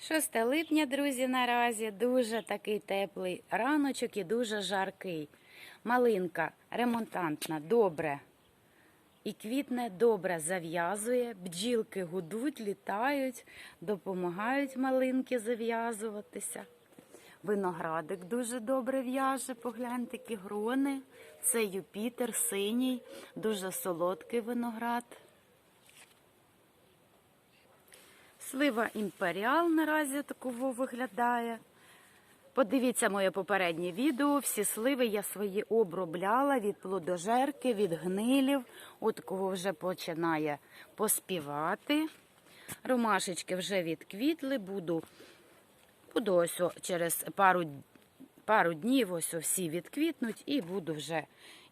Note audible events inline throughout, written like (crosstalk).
6 липня, друзі, наразі дуже такий теплий раночок і дуже жаркий. Малинка ремонтантна, добре. І квітне добре зав'язує, бджілки гудуть, літають, допомагають малинки зав'язуватися. Виноградик дуже добре в'яже, погляньте, які грони. Це Юпітер, синій, дуже солодкий виноград. Слива імперіал наразі такого виглядає. Подивіться моє попереднє відео. Всі сливи я свої обробляла від плодожерки, від гнилів. От кого вже починає поспівати. Ромашечки вже відквітли, буду, буду ось через пару, пару днів ось всі відквітнуть і буду вже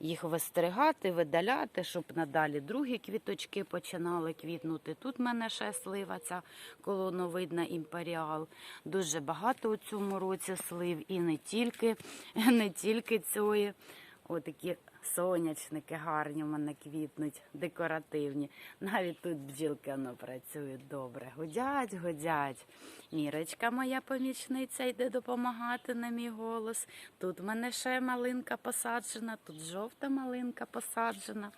їх вистригати, видаляти, щоб надалі другі квіточки починали квітнути. Тут в мене ще слива, ця колоновидна імперіал. Дуже багато у цьому році слив і не тільки, (laughs) не тільки цієї. Отакі сонячники гарні в мене квітнуть, декоративні. Навіть тут бджілки воно працюють добре. Гудять, гудять. Мірочка, моя помічниця, йде допомагати на мій голос. Тут в мене ще малинка посаджена, тут жовта малинка посаджена.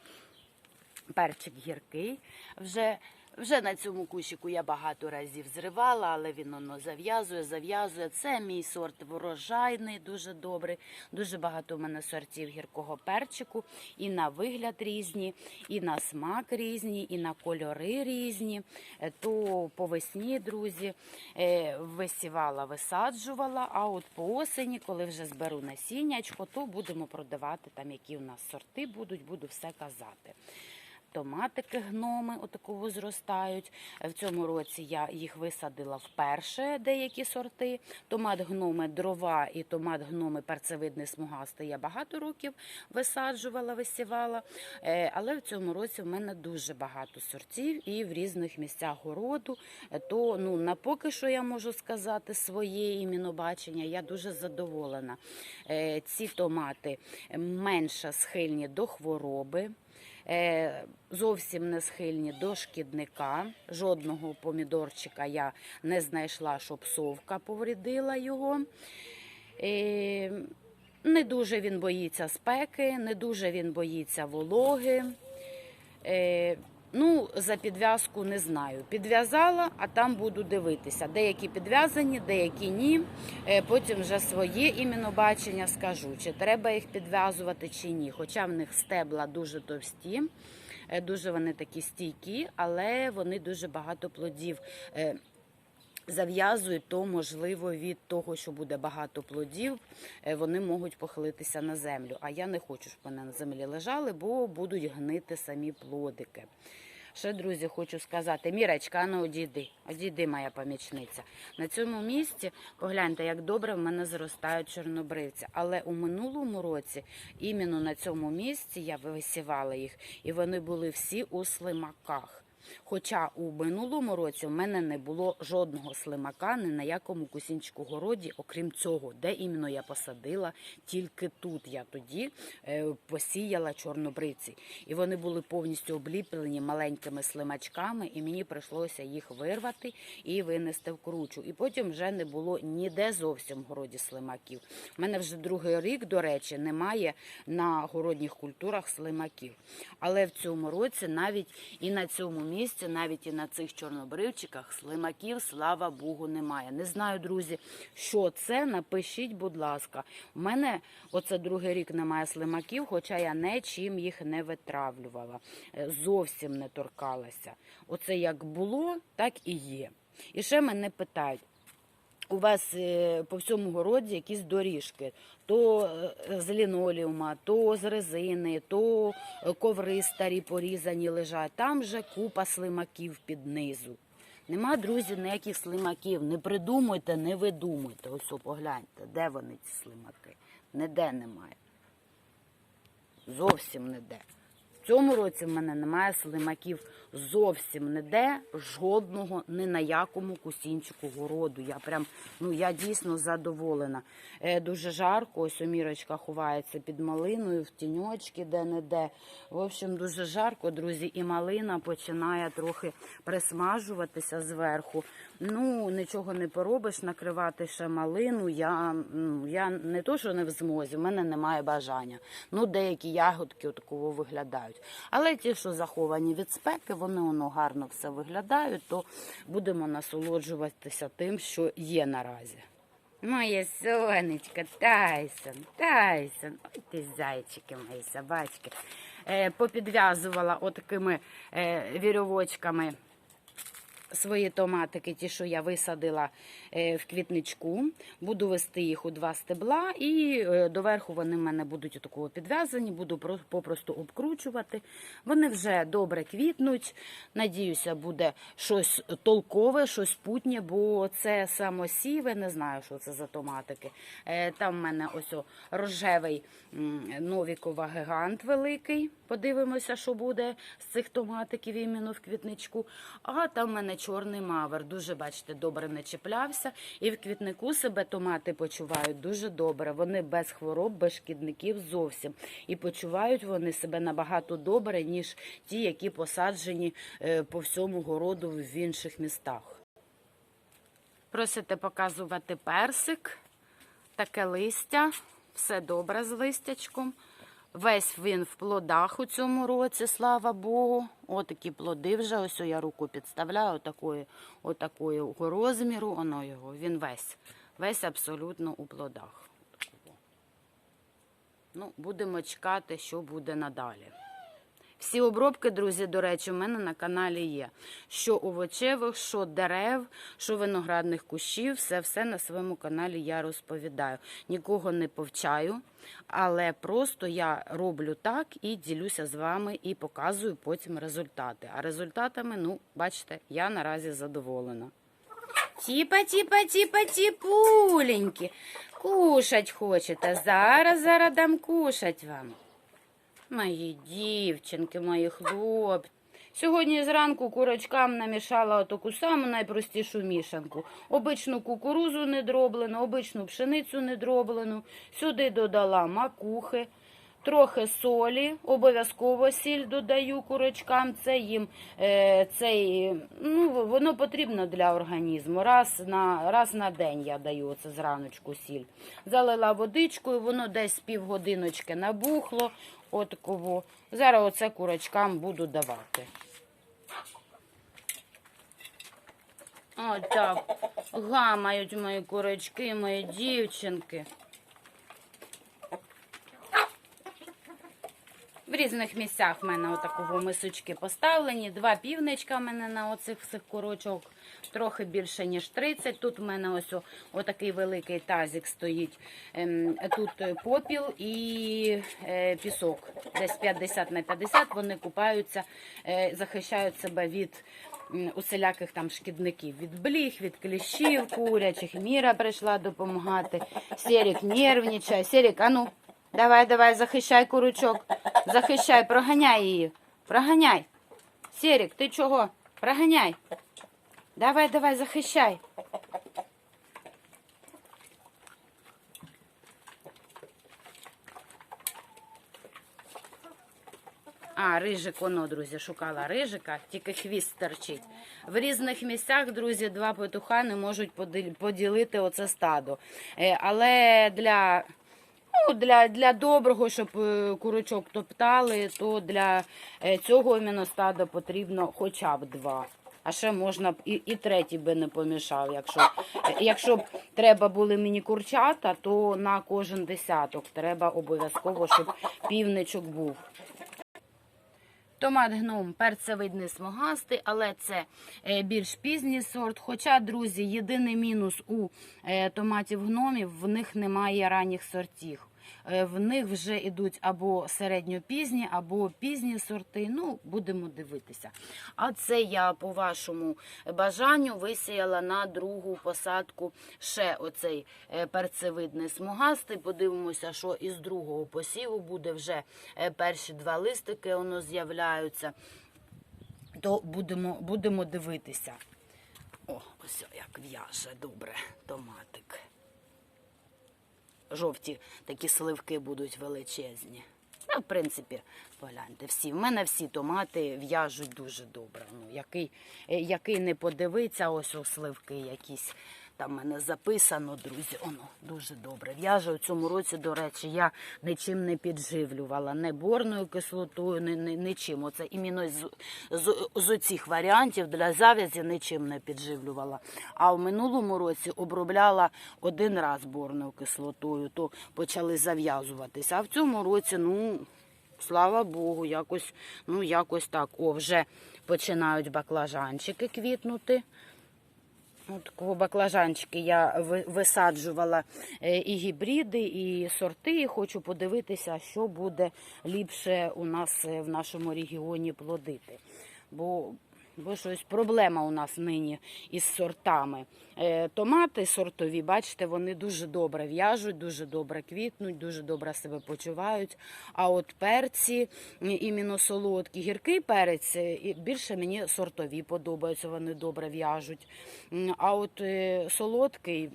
Перчик гіркий. Вже, вже на цьому кущику я багато разів зривала, але він воно зав'язує, зав'язує. Це мій сорт врожайний, дуже добрий. Дуже багато у мене сортів гіркого перчику. І на вигляд різні, і на смак різні, і на кольори різні. Е, То по весні, друзі, е, висівала, висаджувала, а от по осені, коли вже зберу насіннячко, то будемо продавати там, які у нас сорти будуть, буду все казати. Томатики гноми отакого зростають. В цьому році я їх висадила вперше, деякі сорти. Томат гноми дрова і томат гноми перцевидний смугастий я багато років висаджувала, висівала. Е, Але в цьому році в мене дуже багато сортів і в різних місцях городу. Е, То ну, на поки що я можу сказати своє іменно бачення, я дуже задоволена. Е, Ці томати менше схильні до хвороби. Е, Зовсім не схильні до шкідника. Жодного помідорчика я не знайшла, щоб совка повредила його. Е, Не дуже він боїться спеки, не дуже він боїться вологи. Е, Ну, за підв'язку не знаю. Підв'язала, а там буду дивитися. Деякі підв'язані, деякі ні. Е, Потім вже своє іменно бачення скажу, чи треба їх підв'язувати, чи ні. Хоча в них стебла дуже товсті, е, дуже вони такі стійкі, але вони дуже багато плодів. Зав'язують, то можливо від того, що буде багато плодів, е, вони можуть похилитися на землю. А я не хочу, щоб вони на землі лежали, бо будуть гнити самі плодики. Ще, друзі, хочу сказати, Мірочка, ну одійди, одійди, моя помічниця. На цьому місці погляньте, як добре в мене зростають чорнобривці. Але у минулому році, іменно на цьому місці я висівала їх, і вони були всі у слимаках. Хоча у минулому році в мене не було жодного слимака ні на якому кусінчику городі, окрім цього, де іменно я посадила, тільки тут я тоді е, посіяла чорнобриці. І вони були повністю обліплені маленькими слимачками, і мені прийшлося їх вирвати і винести в кручу. І потім вже не було ніде зовсім в городі слимаків. У мене вже другий рік, до речі, немає на городніх культурах слимаків. Але в цьому році навіть і на цьому місці, навіть і на цих чорнобривчиках слимаків, слава Богу, немає. Не знаю, друзі, що це. Напишіть, будь ласка. У мене оце другий рік немає слимаків, хоча я нічим їх не витравлювала. Е, Зовсім не торкалася. Оце як було, так і є. І ще мене питають. У вас е, по всьому городі якісь доріжки, то е, з лінолеума, то з резини, то е, коври старі порізані лежать. Там же купа слимаків під низу. Нема, друзі, ніяких слимаків. Не придумуйте, не видумуйте. Ось погляньте, де вони ці слимаки. Ніде немає. Зовсім ніде. В цьому році в мене немає слимаків зовсім ніде, жодного, ні на якому кусінчику городу. Я прям, ну я дійсно задоволена. Е, дуже жарко, ось Омірочка ховається під малиною, в тіньочки де-не-де. В общем, дуже жарко, друзі, і малина починає трохи присмажуватися зверху. Ну, нічого не поробиш, накривати ще малину. Я, ну, я не то, що не в змозі, в мене немає бажання. Ну, деякі ягодки такого виглядають. Але ті, що заховані від спеки, вони воно гарно все виглядають, то будемо насолоджуватися тим, що є наразі. Моє сонечко, Тайсон, Тайсон. Ой ти зайчики, мої собачки. Е, попідв'язувала отакими е, вірьовочками свої томатики, ті, що я висадила в квітничку. Буду вести їх у два стебла, і е, доверху вони в мене будуть отакого підв'язані, буду попросту обкручувати. Вони вже добре квітнуть. Надіюся, буде щось толкове, щось путнє, бо це самосіве, не знаю, що це за томатики. Е, Там в мене ось рожевий Новікова гігант великий. Подивимося, що буде з цих томатиків іменно в квітничку. А там в мене чорний мавер. Дуже, бачите, добре не чіплявся. І в квітнику себе томати почувають дуже добре. Вони без хвороб, без шкідників зовсім. І почувають вони себе набагато добре, ніж ті, які посаджені е, по всьому городу в інших містах. Просите показувати персик, таке листя, все добре з листячком. Весь він в плодах у цьому році, слава Богу. Отакі плоди вже. Ось я руку підставляю, отакої, отакої розміру. Воно його. Він весь. Весь абсолютно у плодах. Ну, будемо чекати, що буде надалі. Всі обробки, друзі, до речі, у мене на каналі є. Що овочевих, що дерев, що виноградних кущів, все все на своєму каналі я розповідаю. Нікого не повчаю, але просто я роблю так і ділюся з вами і показую потім результати. А результатами, ну, бачите, я наразі задоволена. Тіпа, тіпа, тіпа, тіпуленькі. Кушать хочете. Зараз, зараз дам кушать вам. Мої дівчинки, мої хлопці. Сьогодні зранку курочкам намішала таку саму найпростішу мішанку. Обичну кукурузу недроблену, обичну пшеницю недроблену. Сюди додала макухи, трохи солі, обов'язково сіль додаю курочкам. Це їм е, цей, ну, воно потрібно для організму. Раз на, раз на день я даю оце зраночку сіль. Залила водичкою, воно десь півгодиночки набухло. Отаково. Зараз оце курочкам буду давати. Отак. Гамають мої курочки, мої дівчинки. В різних місцях в мене отакого мисочки поставлені. Два півничка в мене на оцих всіх курочок. Трохи більше, ніж 30. Тут в мене ось отакий великий тазик стоїть. Ем, Тут е, попіл і е, пісок. Десь 50 на 50 вони купаються, е, захищають себе від усіляких там шкідників. Від бліг, від кліщів курячих. Міра прийшла допомагати. Серік нервничає. Серік, а ну, давай, давай, захищай курочок. Захищай, проганяй її. Проганяй. Серік, ти чого? Проганяй. Давай, давай, захищай. А, рижик, воно, друзі, шукала рижика, тільки хвіст торчить. В різних місцях, друзі, два петуха не можуть поділити оце стадо. Е, Але для, ну, для, для доброго, щоб е, курочок топтали, то для е, цього іменно стада потрібно хоча б два. А ще можна б і, і третій би не помішав. Якщо, якщо б треба були мені курчата, то на кожен десяток треба обов'язково, щоб півничок був. Томат гном перцевидний смугастий, але це е, більш пізній сорт. Хоча, друзі, єдиний мінус у е, томатів гномів, в них немає ранніх сортів. Е, В них вже йдуть або середньопізні, або пізні сорти. Ну, будемо дивитися. А це я по вашому бажанню висіяла на другу посадку ще оцей е, перцевидний смугастий. Подивимося, що із другого посіву буде вже е, перші два листики воно з'являються. то будемо, будемо дивитися. О, ось як в'яже добре томатик. Жовті такі сливки будуть величезні. Ну, в принципі, погляньте, всі. В мене всі томати в'яжуть дуже добре. Ну, який, е, який не подивиться, ось у сливки якісь. Там в мене записано, друзі, воно дуже добре. В'яже у цьому році, до речі, я нічим не підживлювала, не борною кислотою, ні, ні, нічим. Оце іменно з, з, з оцих варіантів для зав'язі нічим не підживлювала. А в минулому році обробляла один раз борною кислотою, то почали зав'язуватися. А в цьому році, ну. Слава Богу, якось, ну якось так. О, вже починають баклажанчики квітнути. Такого баклажанчики я висаджувала е, і гібриди, і сорти. Хочу подивитися, що буде ліпше у нас е, в нашому регіоні плодити. Бо, бо щось проблема у нас нині із сортами. Е, Томати сортові, бачите, вони дуже добре в'яжуть, дуже добре квітнуть, дуже добре себе почувають. А от перці, іменно солодкі, гіркий перець, е, більше мені сортові подобаються, вони добре в'яжуть. А от е, солодкий.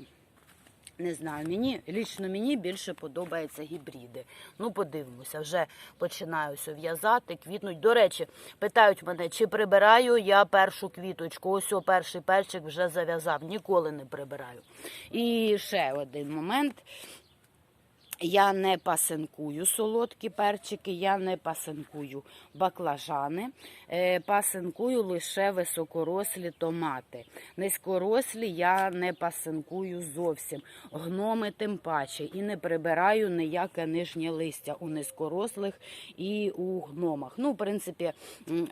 Не знаю, мені лічно мені більше подобаються гібриди. Ну, подивимося, вже починаю в'язати, квітнуть. До речі, питають мене, чи прибираю я першу квіточку. Ось о, перший перчик вже зав'язав, ніколи не прибираю. І ще один момент. Я не пасинкую солодкі перчики, я не пасинкую баклажани, е, пасинкую лише високорослі томати. Низькорослі я не пасинкую зовсім. Гноми тим паче. І не прибираю ніяке нижнє листя у низькорослих і у гномах. Ну, в принципі,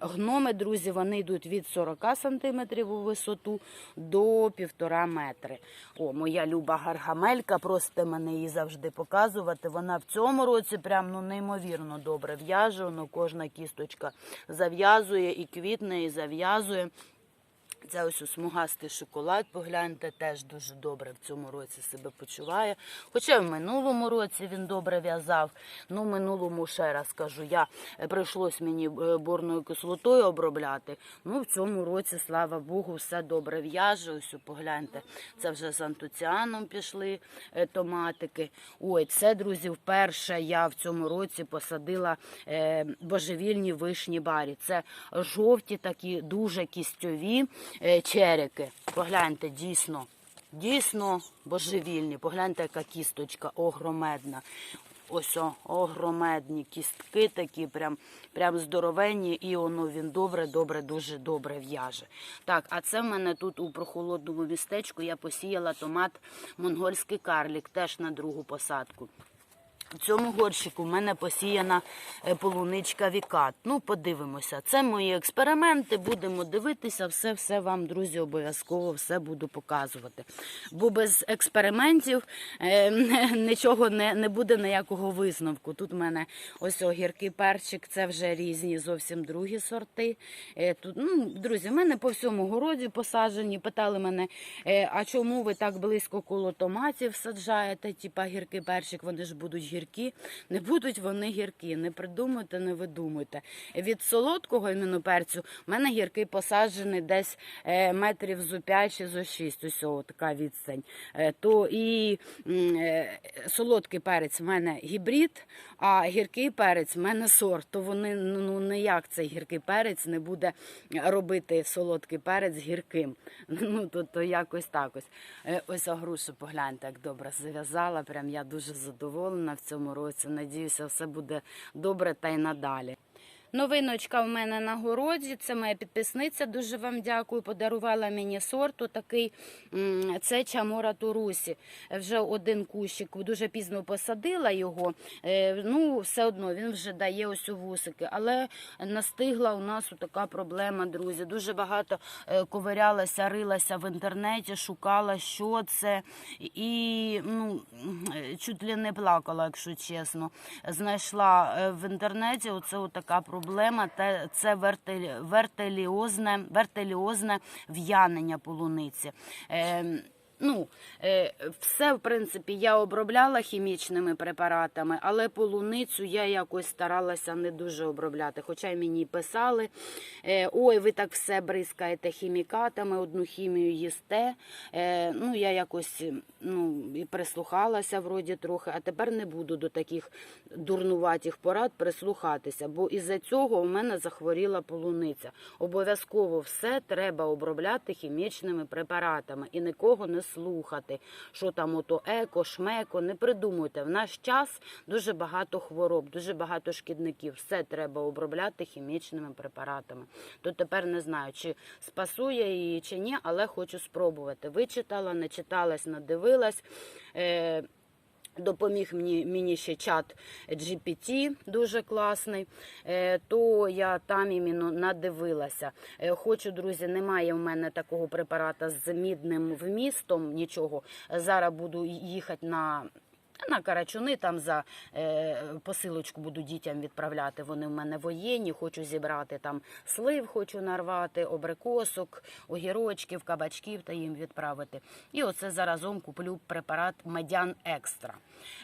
гноми, друзі, вони йдуть від 40 см у висоту до 1,5 метри. О, моя люба гаргамелька, просите мене її завжди показувати. Вона в цьому році прям ну неймовірно добре в'яже. Ну, кожна кісточка зав'язує і квітне, і зав'язує. Це ось смугастий шоколад, погляньте, теж дуже добре в цьому році себе почуває. Хоча в минулому році він добре в'язав. Ну, в минулому ще раз кажу, я е, прийшлось мені е, борною кислотою обробляти. Ну, в цьому році, слава Богу, все добре в'яже. Ось погляньте, це вже з антуціаном пішли е, томатики. Ой, це, друзі, вперше я в цьому році посадила божевільні вишні барі. Це жовті такі дуже кістьові е, череки. Погляньте, дійсно, дійсно божевільні. Погляньте, яка кісточка огромедна. Ось о, огромедні кістки такі, прям, прям здоровенні, і воно він добре, добре, дуже добре в'яже. Так, а це в мене тут у прохолодному містечку я посіяла томат монгольський карлік, теж на другу посадку. В цьому горщику в мене посіяна е, полуничка вікат. Ну, подивимося. Це мої експерименти. Будемо дивитися, все, все вам, друзі, обов'язково все буду показувати. Бо без експериментів е, (laughs) нічого не, не буде ніякого висновку. Тут в мене ось огірки, перчик, це вже різні, зовсім другі сорти. Е, тут, ну, друзі, в мене по всьому городі посаджені. Питали мене, е, а чому ви так близько коло томатів саджаєте? Типа гірки, перчик, вони ж будуть гіркі. Не будуть вони гіркі, не придумуйте, не видумуйте. Від солодкого іменно перцю в мене гірки посаджені десь е, метрів зо 5 чи зо 6, ось така відстань. Е, то і е, солодкий перець в мене гібрид, а гіркий перець в мене сорт. То вони ну ніяк цей гіркий перець не буде робити солодкий перець гірким. (laughs) Ну то, то якось так ось. Ось а грушу погляньте, як добре зав'язала. Прям я дуже задоволена в цьому році. Надіюся, все буде добре та й надалі. Новиночка в мене на городі. Це моя підписниця. Дуже вам дякую. Подарувала мені сорту такий. м, Це Чамора Турусі. Вже один кущик. Дуже пізно посадила його. Е, Ну, все одно він вже дає ось у вусики. Але настигла у нас така проблема, друзі. Дуже багато е, ковирялася, рилася в інтернеті, шукала, що це. І ну, чуть ли не плакала, якщо чесно. Знайшла е, в інтернеті оце така проблема. Те- Це вертелі, вертеліозне, вертеліозне в'янення полуниці. Ну, е, все, в принципі, я обробляла хімічними препаратами, але полуницю я якось старалася не дуже обробляти. Хоча мені писали, е, ой, ви так все бризкаєте хімікатами, одну хімію їсте. Е, ну, я якось ну, і прислухалася вроді трохи, а тепер не буду до таких дурнуватих порад прислухатися, бо із-за цього у мене захворіла полуниця. Обов'язково все треба обробляти хімічними препаратами і нікого не слухати, що там ото еко, шмеко, не придумуйте. В наш час дуже багато хвороб, дуже багато шкідників. Все треба обробляти хімічними препаратами. То тепер не знаю, чи спасує її чи ні, але хочу спробувати. Вичитала, не читалась, надивилась. Допоміг мені, мені ще чат GPT, дуже класний, е, то я там іменно надивилася. Е, Хочу, друзі, немає в мене такого препарата з мідним вмістом, нічого. Зараз буду їхати на. На Карачуни там за е, посилочку буду дітям відправляти. Вони в мене воєнні. Хочу зібрати там слив, хочу нарвати, обрикосок, огірочків, кабачків та їм відправити. І оце заразом куплю препарат Медян Екстра.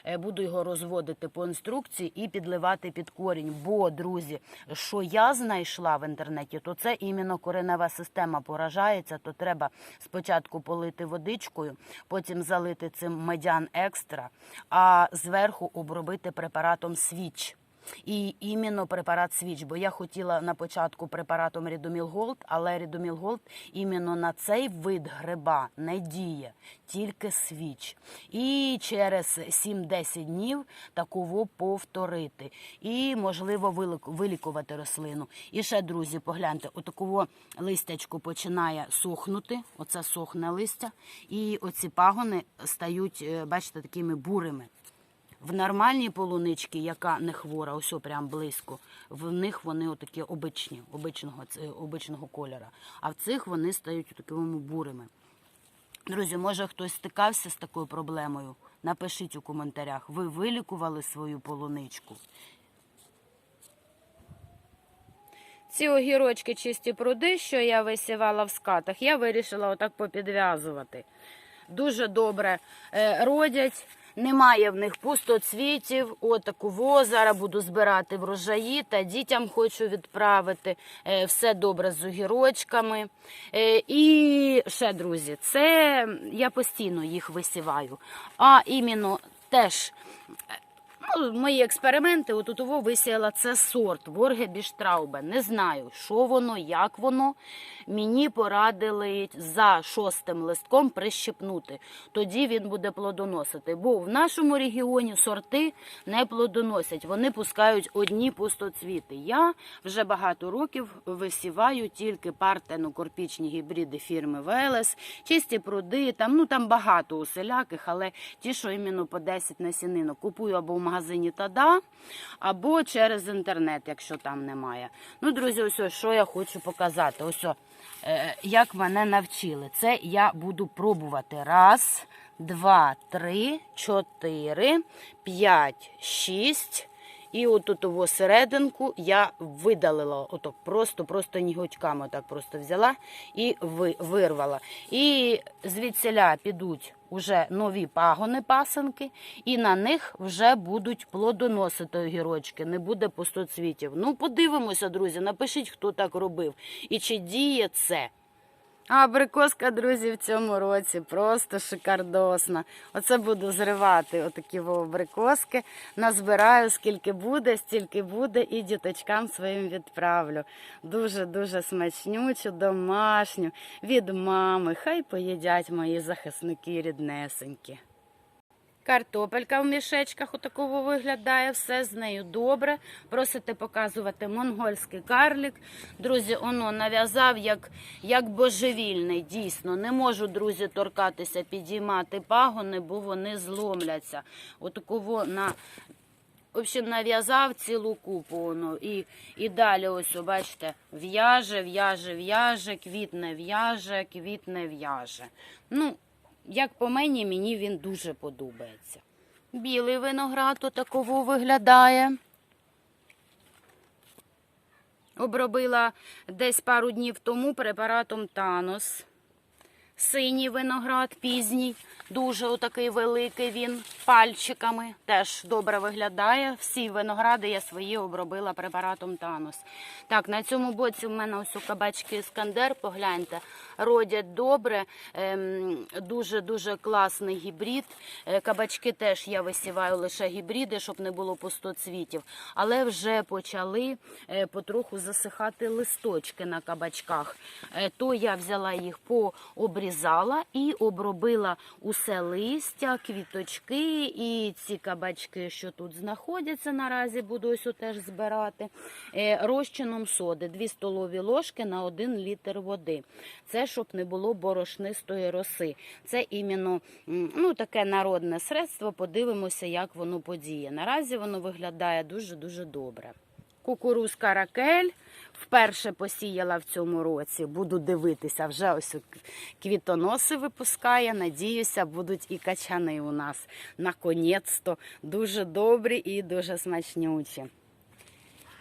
Е, буду його розводити по інструкції і підливати під корінь. Бо, друзі, що я знайшла в інтернеті, то це іменно коренева система поражається. То треба спочатку полити водичкою, потім залити цим медян екстра, а зверху обробити препаратом свіч. І іменно препарат свіч, бо я хотіла на початку препаратом Рідоміл Голд, але Рідоміл Голд іменно на цей вид гриба не діє, тільки свіч. І через 7-10 днів таково повторити. І, можливо, вилікувати рослину. І ще, друзі, погляньте, отаково листячко починає сохнути, оце сохне листя, і оці пагони стають, е, бачите, такими бурими. В нормальній полуничці, яка не хвора, ось прям близько, в них вони отакі обичні, обичного, обичного кольора. А в цих вони стають такими бурими. Друзі, може хтось стикався з такою проблемою? Напишіть у коментарях. Ви вилікували свою полуничку? Ці огірочки чисті пруди, що я висівала в скатах, я вирішила отак попідв'язувати. Дуже добре е, родять, немає в них пустоцвітів. Отаку зараз буду збирати врожаї та дітям хочу відправити. Е, все добре з огірочками. Е, і ще, друзі, це я постійно їх висіваю. А іменно теж. Ну, мої експерименти, отут того висіяла це сорт Воргебіштраубе. Не знаю, що воно, як воно. Мені порадили за шостим листком прищепнути. Тоді він буде плодоносити. Бо в нашому регіоні сорти не плодоносять. Вони пускають одні пустоцвіти. Я вже багато років висіваю тільки партено-корпічні гібриди фірми Велес, чисті пруди, там, ну, там багато усіляких, але ті, що іменно по 10 насінинок, купую або в магазині Тада, або через інтернет, якщо там немає. Ну, друзі, ось ось, що я хочу показати. Ось, е, як мене навчили. Це я буду пробувати. Раз, два, три, чотири, п'ять, шість. І отут того серединку я видалила, отак просто, просто ніготьками так просто взяла і вирвала. І звідсіля підуть уже нові пагони пасенки, і на них вже будуть плодоносити огірочки, не буде пустоцвітів. Ну, подивимося, друзі, напишіть, хто так робив і чи діє це. А абрикоска, друзі, в цьому році просто шикардосна. Оце буду зривати отакі абрикоски. Назбираю, скільки буде, стільки буде, і діточкам своїм відправлю. Дуже-дуже смачнючу, домашню, від мами. Хай поїдять мої захисники ріднесенькі. Картопелька в мішечках отакого виглядає, все з нею добре. Просите показувати монгольський карлік. Друзі, оно нав'язав як, як божевільний, дійсно. Не можу, друзі, торкатися, підіймати пагони, бо вони зломляться. Отакого на. В нав'язав цілу купу воно. І, і далі, ось, бачите, в'яже, в'яже, в'яже, квітне в'яже, квітне в'яже. Ну, як по мені, мені він дуже подобається. Білий виноград отаково виглядає. Обробила десь пару днів тому препаратом Танос. Синій виноград пізній, дуже отакий великий він, пальчиками. Теж добре виглядає. Всі виногради я свої обробила препаратом Танус. Так, на цьому боці в мене ось у кабачки Іскандер, погляньте, родять добре. Ем, Дуже-дуже класний гібрид. Е, Кабачки теж я висіваю лише гібриди, щоб не було пустоцвітів. Але вже почали е, потроху засихати листочки на кабачках. Е, То я взяла їх пообрізала і обробила усе листя, квіточки і ці кабачки, що тут знаходяться наразі, буду ось теж збирати. Розчином соди 2 столові ложки на 1 літр води. Це щоб не було борошнистої роси. Це іменно ну, таке народне средство. Подивимося, як воно подіє. Наразі воно виглядає дуже-дуже добре. Кукурузка ракель вперше посіяла в цьому році. Буду дивитися, вже ось квітоноси випускає. Надіюся, будуть і качани у нас. Наконець-то дуже добрі і дуже смачнючі.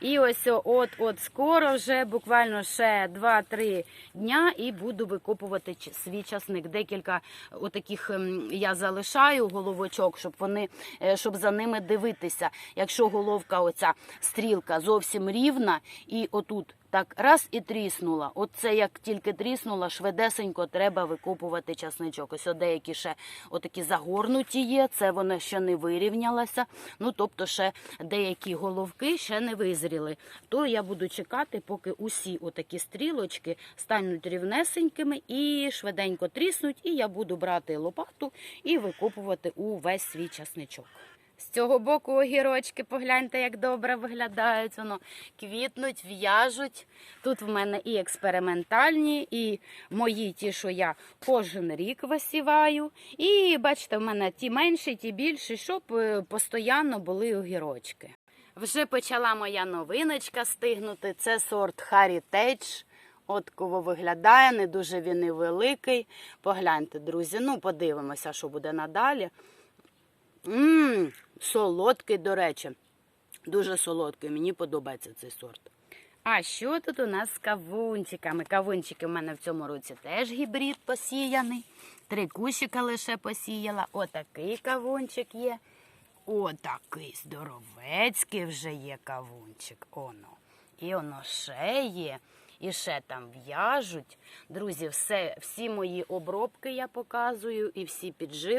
І ось от от скоро, вже буквально ще 2-3 дня, і буду викопувати свій часник. Декілька отаких ем, я залишаю головочок, щоб вони е, щоб за ними дивитися. Якщо головка, оця стрілка зовсім рівна, і отут. Так, раз і тріснула. От це як тільки тріснула, швидесенько треба викопувати часничок. Ось деякі ще отакі загорнуті є, це вона ще не вирівнялася. Ну, тобто ще деякі головки ще не визріли. То я буду чекати, поки усі отакі стрілочки стануть рівнесенькими і швиденько тріснуть, і я буду брати лопату і викопувати увесь свій часничок. З цього боку огірочки, погляньте, як добре виглядають. Воно квітнуть, в'яжуть. Тут в мене і експериментальні, і мої ті, що я кожен рік висіваю. І бачите, в мене ті менші, ті більші, щоб е, постійно були огірочки. Вже почала моя новиночка стигнути. Це сорт Heritage. От кого виглядає, не дуже він і великий. Погляньте, друзі. Ну, подивимося, що буде надалі. Ммм, солодкий, до речі. Дуже солодкий. Мені подобається цей сорт. А що тут у нас з кавунчиками? Кавунчики в мене в цьому році теж гібрид посіяний. Три кущика лише посіяла. Отакий кавунчик є. Отакий здоровецький вже є кавунчик. Оно. І воно ще є. І ще там в'яжуть. Друзі, все, всі мої обробки я показую і всі підживки.